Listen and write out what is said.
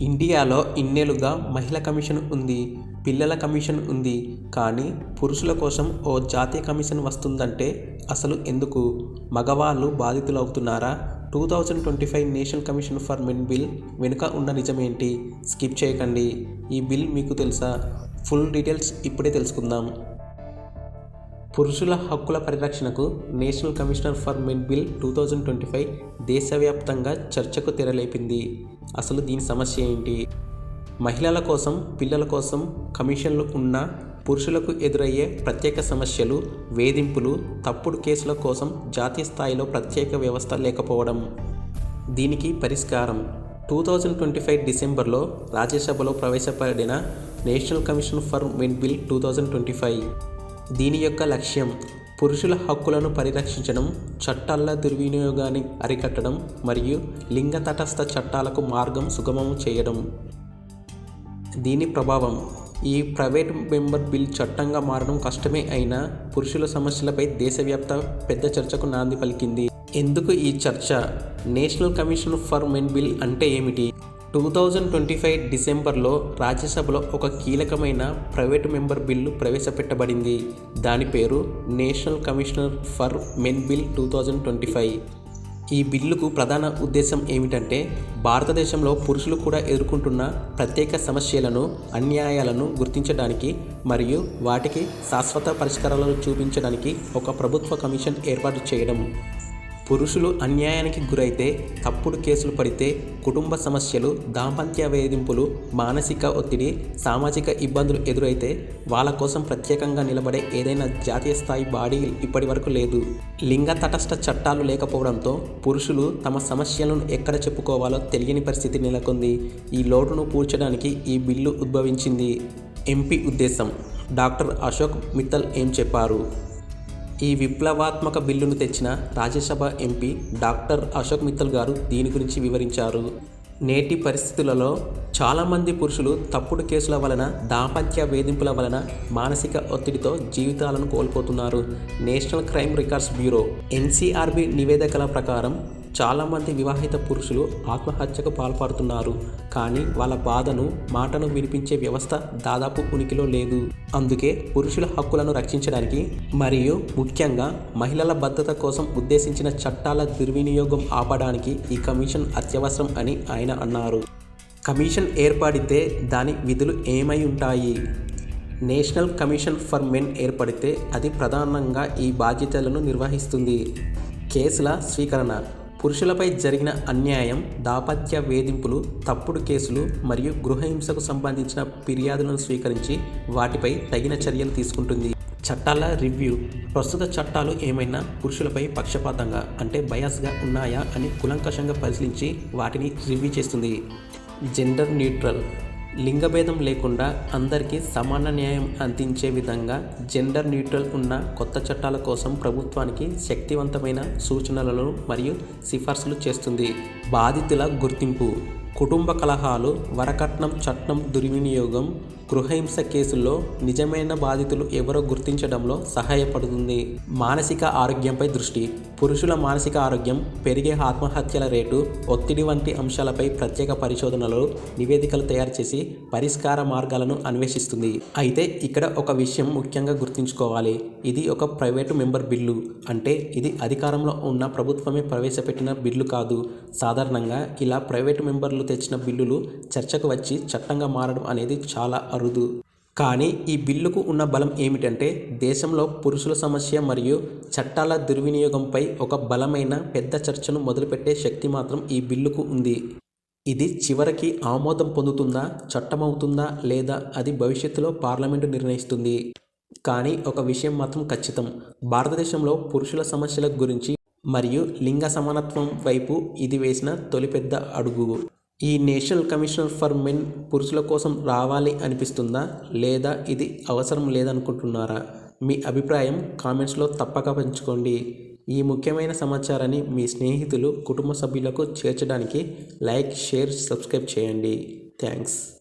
ఇండియాలో ఇన్నేళ్ళుగా మహిళా కమిషన్ ఉంది పిల్లల కమిషన్ ఉంది. కానీ పురుషుల కోసం ఓ జాతీయ కమిషన్ వస్తుందంటే అసలు ఎందుకు? మగవాళ్ళు బాధితులవుతున్నారా? Two thousand twenty five national commission for men bill వెనుక ఉన్న నిజమేంటి? స్కిప్ చేయకండి. ఈ బిల్ మీకు తెలుసా? ఫుల్ డీటెయిల్స్ ఇప్పుడే తెలుసుకుందాం. పురుషుల హక్కుల పరిరక్షణకు national commissioner for men bill two thousand twenty five దేశవ్యాప్తంగా చర్చకు తెరలేపింది. అసలు దీని సమస్య ఏంటి? మహిళల కోసం పిల్లల కోసం కమిషన్లు ఉన్న పురుషులకు ఎదురయ్యే ప్రత్యేక సమస్యలు వేధింపులు తప్పుడు కేసుల కోసం జాతీయ స్థాయిలో ప్రత్యేక వ్యవస్థ లేకపోవడం. దీనికి పరిష్కారం టూ థౌజండ్ ట్వంటీ ఫైవ్ డిసెంబర్లో రాజ్యసభలో ప్రవేశపడిన national commission for men bill two thousand twenty five. దీని యొక్క లక్ష్యం పురుషుల హక్కులను పరిరక్షించడం చట్టాల దుర్వినియోగాన్ని అరికట్టడం మరియు లింగ తటస్థ చట్టాలకు మార్గం సుగమం చేయడం. దీని ప్రభావం ఈ ప్రైవేట్ మెంబర్ బిల్ చట్టంగా మారడం కష్టమే అయినా పురుషుల సమస్యలపై దేశవ్యాప్త పెద్ద చర్చకు నాంది పలికింది. ఎందుకు ఈ చర్చ? National commission for men bill అంటే ఏమిటి? టూ థౌజండ్ ట్వంటీ ఫైవ్ డిసెంబర్లో రాజ్యసభలో ఒక కీలకమైన ప్రైవేట్ మెంబర్ బిల్లు ప్రవేశపెట్టబడింది. దాని పేరు national commissioner for men bill two thousand twenty five. ఈ బిల్లుకు ప్రధాన ఉద్దేశం ఏమిటంటే భారతదేశంలో పురుషులు కూడా ఎదుర్కొంటున్న ప్రత్యేక సమస్యలను అన్యాయాలను గుర్తించడానికి మరియు వాటికి శాశ్వత పరిష్కారాలను చూపించడానికి ఒక ప్రభుత్వ కమిషన్ ఏర్పాటు చేయడం. పురుషులు అన్యాయానికి గురైతే తప్పుడు కేసులు పడితే కుటుంబ సమస్యలు దాంపత్య వేధింపులు మానసిక ఒత్తిడి సామాజిక ఇబ్బందులు ఎదురైతే వాళ్ళ కోసం ప్రత్యేకంగా నిలబడే ఏదైనా జాతీయ స్థాయి బాడీ ఇప్పటి వరకు లేదు. లింగ తటస్థ చట్టాలు లేకపోవడంతో పురుషులు తమ సమస్యలను ఎక్కడ చెప్పుకోవాలో తెలియని పరిస్థితి నెలకొంది. ఈ లోటును పూడ్చడానికి ఈ బిల్లు ఉద్భవించింది. ఎంపీ ఉద్దేశం. డాక్టర్ అశోక్ మిత్తల్ ఏం చెప్పారు? ఈ విప్లవాత్మక బిల్లును తెచ్చిన రాజ్యసభ ఎంపీ డాక్టర్ అశోక్ మిత్తల్ గారు దీని గురించి వివరించారు. నేటి పరిస్థితులలో చాలామంది పురుషులు తప్పుడు కేసుల వలన దాంపత్య వేధింపుల వలన మానసిక ఒత్తిడితో జీవితాలను కోల్పోతున్నారు. National crime records bureau NCRB నివేదికల ప్రకారం చాలామంది వివాహిత పురుషులు ఆత్మహత్యకు పాల్పడుతున్నారు కానీ వాళ్ళ బాధను మాటను వినిపించే వ్యవస్థ దాదాపు ఉనికిలో లేదు. అందుకే పురుషుల హక్కులను రక్షించడానికి మరియు ముఖ్యంగా మహిళల భద్రత కోసం ఉద్దేశించిన చట్టాల దుర్వినియోగం ఆపడానికి ఈ కమిషన్ అత్యవసరం అని ఆయన అన్నారు. కమిషన్ ఏర్పడితే దాని విధులు ఏమై ఉంటాయి? నేషనల్ కమిషన్ ఫర్ మెన్ ఏర్పడితే అది ప్రధానంగా ఈ బాధ్యతలను నిర్వహిస్తుంది. కేసుల స్వీకరణ పురుషులపై జరిగిన అన్యాయం దాపత్య వేధింపులు తప్పుడు కేసులు మరియు గృహహింసకు సంబంధించిన ఫిర్యాదులను స్వీకరించి వాటిపై తగిన చర్యలు తీసుకుంటుంది. చట్టాల రివ్యూ. ప్రస్తుత చట్టాలు ఏమైనా పురుషులపై పక్షపాతంగా అంటే బయాస్గా ఉన్నాయా అని కులంకషంగా పరిశీలించి వాటిని రివ్యూ చేస్తుంది. Gender neutral. లింగభేదం లేకుండా అందరికీ సమాన న్యాయం అందించే విధంగా జెండర్ న్యూట్రల్ ఉన్న కొత్త చట్టాల కోసం ప్రభుత్వానికి శక్తివంతమైన సూచనలను మరియు సిఫార్సులు చేస్తుంది. బాధితుల గుర్తింపు. కుటుంబ కలహాలు వరకట్నం చట్టం దుర్వినియోగం గృహహింస కేసుల్లో నిజమైన బాధితులు ఎవరో గుర్తించడంలో సహాయపడుతుంది. మానసిక ఆరోగ్యంపై దృష్టి. పురుషుల మానసిక ఆరోగ్యం పెరిగే ఆత్మహత్యల రేటు ఒత్తిడి వంటి అంశాలపై ప్రత్యేక పరిశోధనలు నివేదికలు తయారు చేసి పరిష్కార మార్గాలను అన్వేషిస్తుంది. అయితే ఇక్కడ ఒక విషయం ముఖ్యంగా గుర్తుంచుకోవాలి. ఇది ఒక ప్రైవేటు మెంబర్ బిల్లు. అంటే ఇది అధికారంలో ఉన్న ప్రభుత్వమే ప్రవేశపెట్టిన బిల్లు కాదు. సాధారణంగా ఇలా ప్రైవేటు మెంబర్లు తెచ్చిన బిల్లులు చర్చకు వచ్చి చట్టంగా మారడం అనేది చాలా అరుదు. కానీ ఈ బిల్లుకు ఉన్న బలం ఏమిటంటే దేశంలో పురుషుల సమస్య మరియు చట్టాల దుర్వినియోగంపై ఒక బలమైన పెద్ద చర్చను మొదలుపెట్టే శక్తి మాత్రం ఈ బిల్లుకు ఉంది. ఇది చివరికి ఆమోదం పొందుతుందా చట్టమవుతుందా లేదా అది భవిష్యత్తులో పార్లమెంటు నిర్ణయిస్తుంది. కానీ ఒక విషయం మాత్రం ఖచ్చితం. భారతదేశంలో పురుషుల సమస్యల గురించి మరియు లింగ సమానత్వం వైపు ఇది వేసిన తొలి పెద్ద అడుగు. ఈ నేషనల్ కమిషనర్ ఫర్ మెన్ పురుషుల కోసం రావాలి అనిపిస్తుందా? లేదా ఇది అవసరం లేదనుకుంటున్నారా? మీ అభిప్రాయం కామెంట్స్లో తప్పక పంచుకోండి. ఈ ముఖ్యమైన సమాచారాన్ని మీ స్నేహితులు కుటుంబ సభ్యులకు చేర్చడానికి లైక్ షేర్ సబ్స్క్రైబ్ చేయండి. థ్యాంక్స్.